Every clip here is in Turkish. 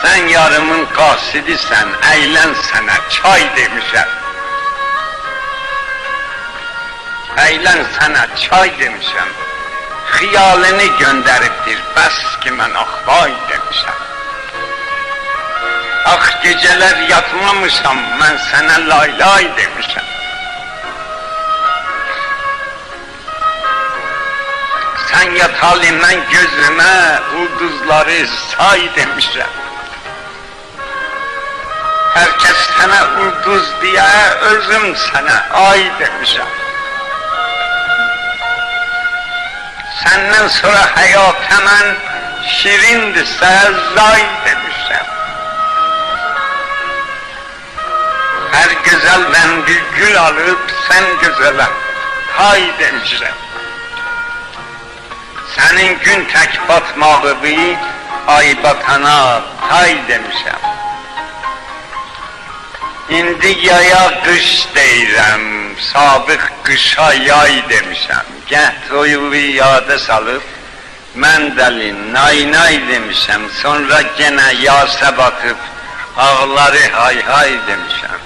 Sen yarımın qasidisən, əylən sənə çay demişəm. Əylən sənə çay demişəm. Xiyalını göndəribdir, bəs ki mən axvay demişəm. Ax gecələr yatmamışam, mən sənə lay lay demişəm. Sen yat halinden gözüme ulduzları say demişler. Sana ulduz diye özüm sana ay demişim. Senden sonra hayat hemen şirindirse zay demişim. Her güzelden bir gül alıp sen güzele hay demişim. Senin gün tek batmağı bir ay batana tay demişəm. İndi yaya qış deyirəm, sabıq qışa yay demişəm. Gəh toyuğu yada salıb, mən dəli nay nay demişəm. Sonra genə yasa batıb, ağları hay hay demişəm.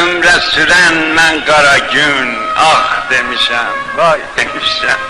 Ömrə sürən mən qara gün, ah demişəm, vay demişəm.